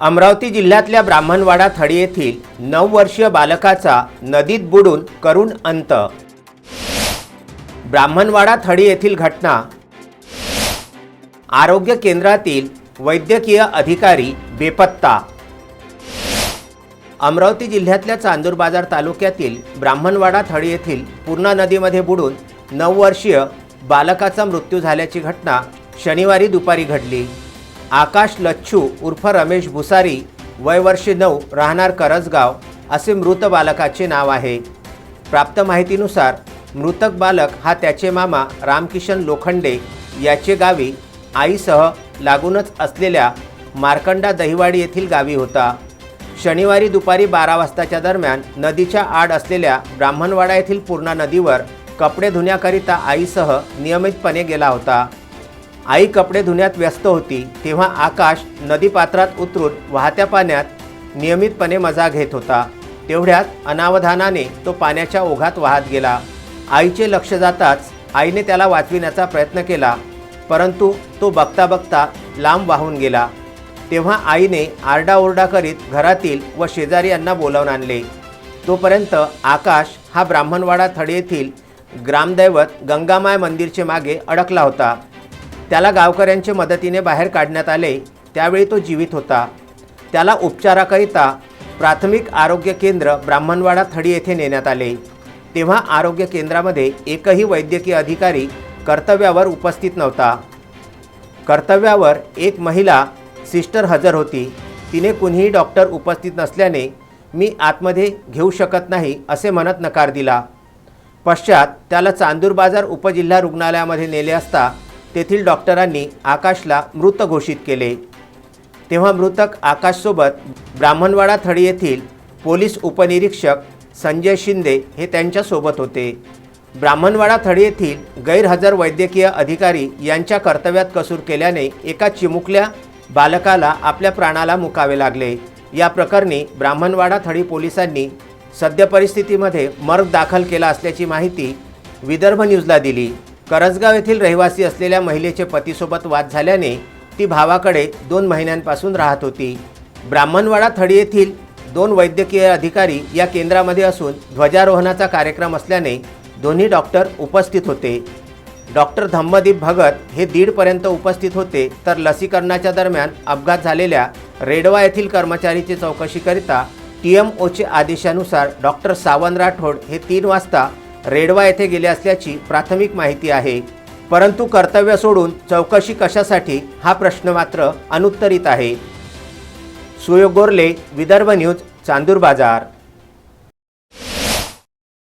अमरावती जिल्ह्यातल्या ब्राह्मणवाडा थडी येथील नऊ वर्षीय बालकाचा नदीत बुडून करुण अंत. ब्राह्मणवाडा थडी येथील घटना आरोग्य केंद्रातील वैद्यकीय अधिकारी बेपत्ता. अमरावती जिल्ह्यातल्या चांदूर बाजार तालुक्यातील ब्राह्मणवाडा थडी येथील पूर्णा नदीमध्ये बुडून नऊ वर्षीय बालकाचा मृत्यू झाल्याची घटना शनिवारी दुपारी घडली. आकाश लच्छू उर्फ रमेश भुसारी वय वर्षे नऊ राहणार करजगाव असे मृत बालकाचे नाव आहे. प्राप्त माहितीनुसार मृतक बालक हा त्याचे मामा रामकिशन लोखंडे याचे गावी आईसह लागूनच असलेल्या मार्कंडा दहिवाडी येथील गावी होता. शनिवारी दुपारी बारा वाजताच्या दरम्यान नदीच्या आड असलेल्या ब्राह्मणवाडा येथील पूर्णा नदीवर कपडे धुण्याकरिता आईसह नियमितपणे गेला होता. आई कपडे धुण्यात व्यस्त होती तेव्हा आकाश नदीपात्रात उतरून वाहत्या पाण्यात नियमितपणे मजा घेत होता. तेवढ्यात अनावधानाने तो पाण्याच्या ओघात वाहत गेला. आईचे लक्ष जाताच आईने त्याला वाचविण्याचा प्रयत्न केला परंतु तो बघता बघता लांब वाहून गेला. तेव्हा आईने आरडाओरडा करीत घरातील व शेजारी यांना बोलावून आणले. तोपर्यंत आकाश हा ब्राह्मणवाडा थडी येथील ग्रामदैवत गंगामाय मंदिरचे मागे अडकला होता. त्याला गावकऱ्यांच्या मदतीने बाहेर काढण्यात आले. त्यावेळी तो जीवित होता. त्याला उपचाराकरिता प्राथमिक आरोग्य केंद्र ब्राह्मणवाडा थडी येथे नेण्यात आले. तेव्हा आरोग्य केंद्रामध्ये एकही वैद्यकीय अधिकारी कर्तव्यावर उपस्थित नव्हता. कर्तव्यावर एक महिला सिस्टर हजर होती. तिने कुणीही डॉक्टर उपस्थित नसल्याने मी आतमध्ये घेऊ शकत नाही असे म्हणत नकार दिला. पश्चात त्याला चांदूर बाजार उपजिल्हा रुग्णालयामध्ये नेले असता तेथील डॉक्टरांनी आकाशला मृत घोषित केले. तेव्हा मृतक आकाशसोबत ब्राह्मणवाडा थडी येथील पोलीस उपनिरीक्षक संजय शिंदे हे त्यांच्यासोबत होते. ब्राह्मणवाडा थडी येथील गैरहजर वैद्यकीय अधिकारी यांच्या कर्तव्यात कसूर केल्याने एका चिमुकल्या बालकाला आपल्या प्राणाला मुकावे लागले. या प्रकरणी ब्राह्मणवाडा थडी पोलिसांनी सद्य परिस्थितीमध्ये मर्ग दाखल केला असल्याची माहिती विदर्भ न्यूजला दिली. करजगाव येथील रहिवासी असलेल्या महिलेचे पतीसोबत वाद झाल्याने ती भावाकडे दोन महिन्यांपासून राहत होती. ब्राह्मणवाडा थडी येथील दोन वैद्यकीय अधिकारी या केंद्रामध्ये असून ध्वजारोहणाचा कार्यक्रम असल्याने दोन्ही डॉक्टर उपस्थित होते. डॉक्टर धम्मदीप भगत हे दीडपर्यंत उपस्थित होते तर लसीकरणाच्या दरम्यान अपघात झालेल्या रेडवा येथील कर्मचारीची चौकशीकरिता टी एम ओचे आदेशानुसार डॉक्टर सावंत राठोड हे तीन वाजता रेडवा येथे गेले असल्याची प्राथमिक माहिती आहे. परंतु कर्तव्य सोडून चौकशी कशासाठी? हा प्रश्न मात्र अनुत्तरित आहे. सुयोग गोरले विदर्भ न्यूज चांदूर बाजार.